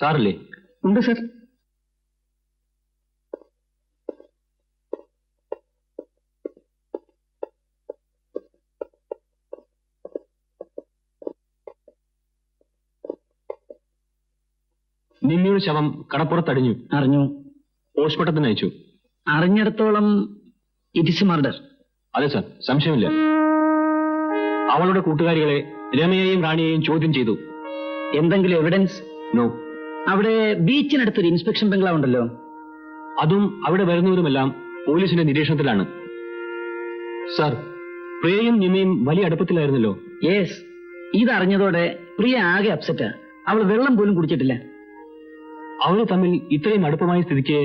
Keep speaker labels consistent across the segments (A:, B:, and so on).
A: സാറല്ലേ?
B: ഉണ്ട് സർ.
A: നിന്നിയുടെ ശവം കടപ്പുറത്തടിഞ്ഞു.
B: അറിഞ്ഞു.
A: പോസ്റ്റ്മോർട്ടത്തിന് അയച്ചു.
B: അറിഞ്ഞിടത്തോളം ഇറ്റ് ഇസ് മർഡർ.
A: അതെ സർ സംശയമില്ല. അവളുടെ കൂട്ടുകാരികളെ രമയെയും റാണിയെയും ചോദ്യം ചെയ്തു.
B: എന്തെങ്കിലും എവിഡൻസ്
A: നോ
B: അവിടെ ബീച്ചിനടുത്തൊരു ഇൻസ്പെക്ഷൻ ബംഗ്ലാവ് ഉണ്ടല്ലോ
A: അതും അവിടെ വരുന്നവരുമെല്ലാം പോലീസിന്റെ നിരീക്ഷണത്തിലാണ്. സാർ പ്രിയയും നിമയും വലിയ അടുപ്പത്തിലായിരുന്നല്ലോ?
B: യെസ് ഇതറിഞ്ഞതോടെ പ്രിയ ആകെ അപ്സെറ്റാ അവൾ വെള്ളം പോലും കുടിച്ചിട്ടില്ല.
A: അവർ തമ്മിൽ ഇത്രയും അടുപ്പമായ സ്ഥിതിക്ക്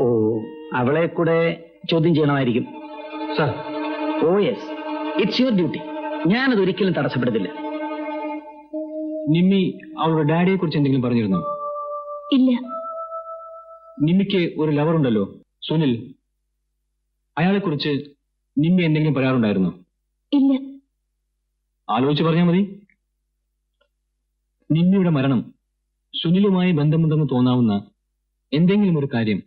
B: ഓ അവളെ കൂടെ ചോദ്യം ചെയ്യണമായിരിക്കും.
A: Sir.
B: Oh yes it's your duty ഞാനത് ഒരിക്കലും തടസ്സപ്പെടുത്തില്ല.
A: നിമ്മി അവളുടെ ഡാഡിയെ കുറിച്ച് എന്തെങ്കിലും പറഞ്ഞിരുന്നോ?
C: ഇല്ല.
A: നിമ്മിക്ക് ഒരു ലവർ ഉണ്ടല്ലോ സുനിൽ. അയാളെ കുറിച്ച് നിമ്മി എന്തെങ്കിലും പറയാറുണ്ടായിരുന്നോ?
C: ഇല്ല.
A: ആലോചിച്ച് പറഞ്ഞാൽ മതി. നിമ്മിയുടെ മരണം സുനിലുമായി ബന്ധമുണ്ടെന്ന് തോന്നാവുന്ന എന്തെങ്കിലും ഒരു കാര്യം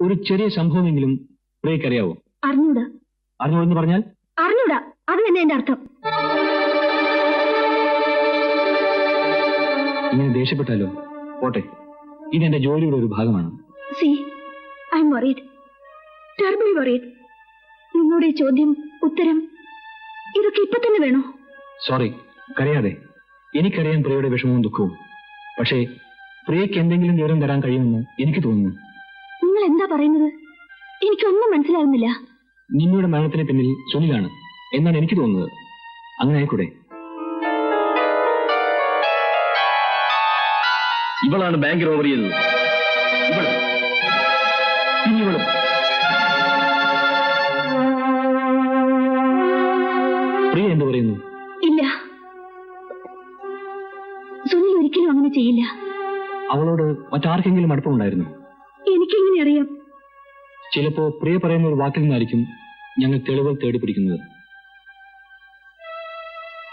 A: ഒരു ചെറിയ സംഭവമെങ്കിലും പ്രിയക്കറിയാവോ
C: അറിഞ്ഞൂടാ.
A: അറിഞ്ഞൂടെന്ന് പറഞ്ഞാൽ?
C: അറിഞ്ഞൂടാ. അത് തന്നെ എന്റെ അർത്ഥം.
A: ഇങ്ങനെ ദേഷ്യപ്പെട്ടാലോ പോട്ടെ. ഇത് എന്റെ ജോലിയുടെ ഒരു ഭാഗമാണ്.
C: See I'm worried. Terribly worried. നിങ്ങളുടെ ചോദ്യം ഉത്തരം ഇതൊക്കെ ഇപ്പൊ തന്നെ വേണോ?
A: സോറി കരയാതെ. എനിക്കറിയാൻ പ്രിയയുടെ വിഷമവും ദുഃഖവും. പക്ഷേ പ്രിയയ്ക്ക് എന്തെങ്കിലും വിവരം തരാൻ കഴിയുമെന്ന് എനിക്ക് തോന്നുന്നു.
C: നിങ്ങൾ എന്താ പറയുന്നത്? എനിക്കൊന്നും മനസ്സിലാകുന്നില്ല
A: നിങ്ങളുടെ മരണത്തിന് പിന്നിൽ സുനിലാണ് എന്നാണ് എനിക്ക് തോന്നുന്നത്. അങ്ങനെ ആയിക്കൂടെ?
D: ഇവളാണ് ബാങ്ക് റോബറി ചെയ്തത് ഇവൾ.
A: ഇനി ഇവളും. പ്രിയ എന്ത് പറയുന്നു?
C: ഇല്ല. സുനിൽ ഒരിക്കലും അങ്ങനെ ചെയ്യില്ല.
A: അവളോട് മറ്റാർക്കെങ്കിലും അടുപ്പമുണ്ടായിരുന്നു?
C: എനിക്കെങ്ങനെ അറിയാം?
A: ചിലപ്പോ പ്രിയ പറയുന്ന ഒരു വാക്കിൽ നിന്നായിരിക്കും ഞങ്ങൾ തെളിവുകൾ തേടി പിടിക്കുന്നത്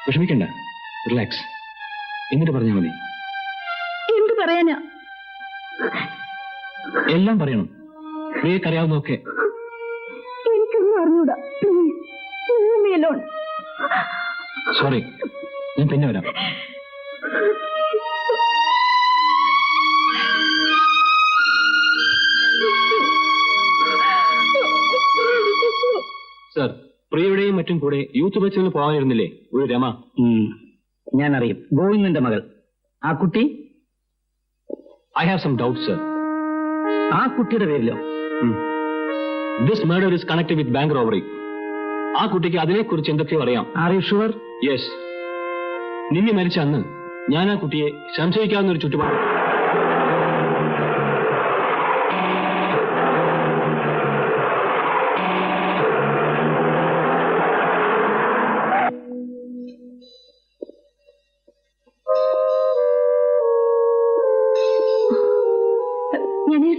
A: വിഷമിക്കണ്ട. റിലാക്സ്. എന്നിട്ട് പറഞ്ഞാൽ മതി.
C: പറയാനാ
A: എല്ലാം പറയണം. പ്രിയക്കറിയാവുന്നതൊക്കെ
C: എനിക്കൊന്നും അറിഞ്ഞൂടാ.
A: സോറി ഞാൻ പിന്നെ വരാം. സർ പ്രിയയുടെയും മറ്റും കൂടെ യൂത്ത് ബസ്സിൽ പോകാനിരുന്നില്ലേ? ഒരു രമ.
B: ഞാൻ അറിയും ഗോവിന്ദന്റെ മകൾ. ആ കുട്ടി?
A: I have some doubt sir
B: ആ കുട്ടിയുടെ പേരിലോ?
A: This murder is connect with bank robbery ആ കുട്ടിക്ക് അതിനെക്കുറിച്ച് എന്തൊക്കെയോ അറിയാം.
B: Are you sure
A: yes Nimmi മരിച്ച അന്ന് ഞാൻ ആ കുട്ടിയെ സംശയിക്കാവുന്ന ഒരു ചുറ്റുപാട്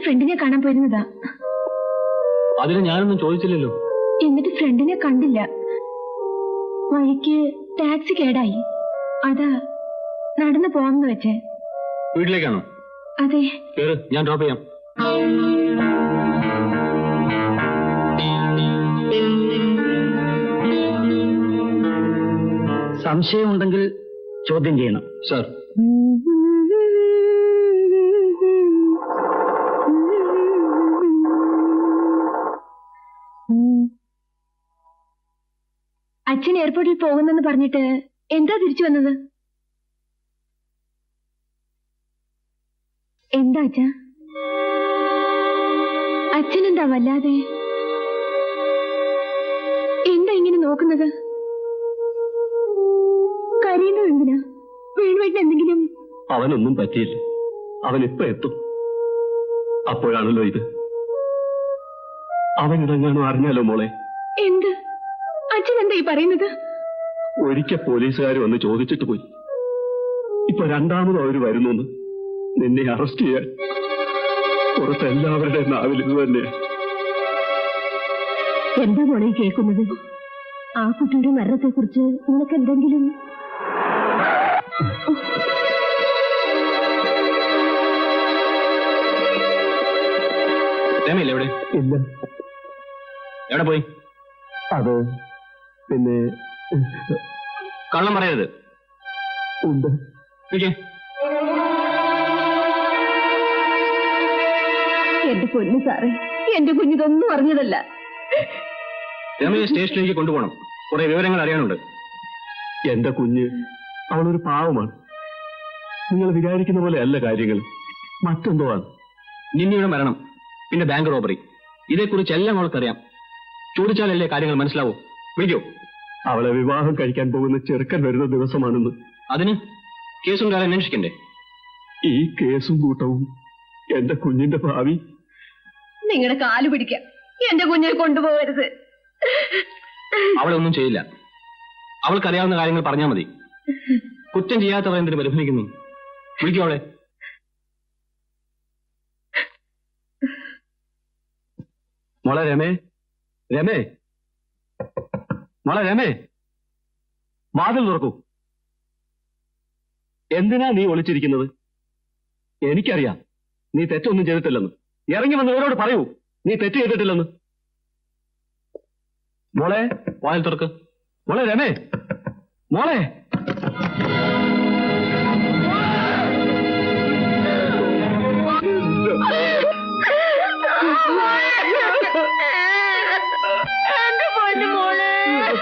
C: ഫ്രണ്ടിനെ കാണാൻ പോയിരുന്നതാ.
A: അതിന് ഞാനൊന്നും ചോദിച്ചില്ലല്ലോ.
C: എന്നിട്ട് ഫ്രണ്ടിനെ കണ്ടില്ല. വഴിക്ക് ടാക്സി കേടായി. അതാ നടന്നു പോവാന്ന് വെച്ചേ.
A: വീട്ടിലേക്കാണോ?
C: അതെ.
A: ഞാൻ ഡ്രോപ്പ് ചെയ്യാം.
B: സംശയമുണ്ടെങ്കിൽ ചോദ്യം ചെയ്യണം.
A: സർ.
C: അച്ഛൻ എയർപോർട്ടിൽ പോകുന്നെന്ന് പറഞ്ഞിട്ട് എന്താ തിരിച്ചു വന്നത്? എന്താ അച്ഛ? അച്ഛനെന്താ വല്ലാതെ? എന്താ ഇങ്ങനെ നോക്കുന്നത്? കരയുന്നത് എന്തിനാ? വേണുവേട്ടൻ എന്തെങ്കിലും?
D: അവനൊന്നും പറ്റിയില്ല. അവൻ ഇപ്പൊ എത്തും. അപ്പോഴാണല്ലോ ഇത്. അവൻ ഇതെങ്ങാനും അറിഞ്ഞാലോ മോളെ?
C: എന്ത്? അച്ഛൻ ഈ പറയുന്നത്?
D: ഒരിക്കൽ പോലീസുകാർ വന്ന് ചോദിച്ചിട്ട് പോയി. ഇപ്പൊ രണ്ടാമത് അവർ വരുന്നു നിന്നെ അറസ്റ്റ് ചെയ്യാൻ പുറത്തെല്ലാവരുടെ നാവിൽ ഇത് തന്നെ
C: എന്റെ മോളെ കേൾക്കുന്നത്? ആ കുട്ടിയുടെ മരണത്തെ കുറിച്ച് നിനക്ക് എന്തെങ്കിലും
D: ഇല്ല.
A: എവിടെ പോയി?
D: അത് പിന്നെ
A: കള്ളം പറയരുത്.
D: ഉണ്ട്.
C: എന്റെ പൊന്നു സാറേ എന്റെ കുഞ്ഞിതൊന്നും അറിഞ്ഞതല്ല.
A: രമയെ സ്റ്റേഷനിലേക്ക് കൊണ്ടുപോകണം. കുറെ വിവരങ്ങൾ അറിയാനുണ്ട്.
D: എന്റെ കുഞ്ഞ് അവളൊരു പാവമാണ്. നിങ്ങൾ വിചാരിക്കുന്ന പോലെ അല്ല കാര്യങ്ങൾ. മറ്റെന്തോ ആണ്.
A: നിന്നിയുടെ മരണം പിന്നെ ബാങ്ക് റോബറി. ഇതേക്കുറിച്ച് എല്ലാം അവൾക്കറിയാം. ചോദിച്ചാലല്ലേ കാര്യങ്ങൾ മനസ്സിലാവൂ? വിളിക്കൂ
D: അവളെ വിവാഹം കഴിക്കാൻ പോകുന്ന ചെറുക്കൻ വരുന്ന ദിവസമാണെന്ന്.
A: അതിന് കേസും കാലം അന്വേഷിക്കണ്ടേ?
D: ഈ കേസും കൂട്ടവും എന്റെ കുഞ്ഞിന്റെ ഭാവി.
C: നിങ്ങളുടെ കാൽ പിടിക്കാം. എന്റെ കുഞ്ഞിനെ കൊണ്ടുപോകരുത്.
A: അവളൊന്നും ചെയ്യില്ല. അവൾക്കറിയാവുന്ന കാര്യങ്ങൾ പറഞ്ഞാൽ മതി. കുറ്റം ചെയ്യാത്തവർ എന്തിനു പരിഭ്രമിക്കുന്നു? വിളിക്കോളെ അവളെ. മോളെ രമേ രമേ. മോളെ രമേ വാതിൽ തുറക്കൂ. എന്തിനാ നീ ഒളിച്ചിരിക്കുന്നത്? എനിക്കറിയാം. നീ തെറ്റൊന്നും ചെയ്തിട്ടില്ലെന്ന്. ഇറങ്ങി വന്ന് ഇവരോട് പറയൂ. നീ തെറ്റ് ചെയ്തിട്ടില്ലെന്ന്. മോളെ വാതിൽ തുറക്ക്. മോളെ രമേ മോളെ.
C: എന്റെ പൊന്നു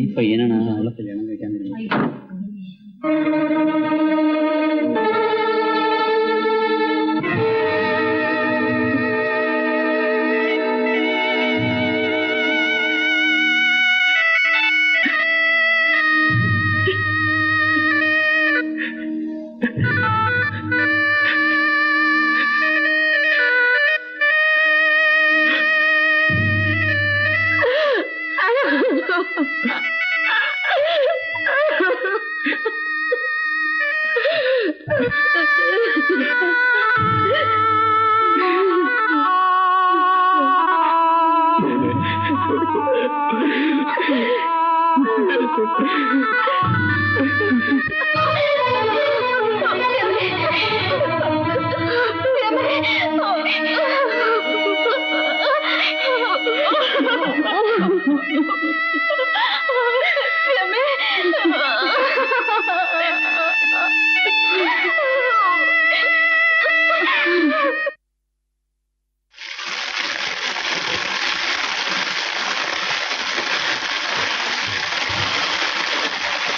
B: ഈ പയ്യനാണ് അവളെ കല്യാണം കഴിക്കാൻ
D: രമേ Ah!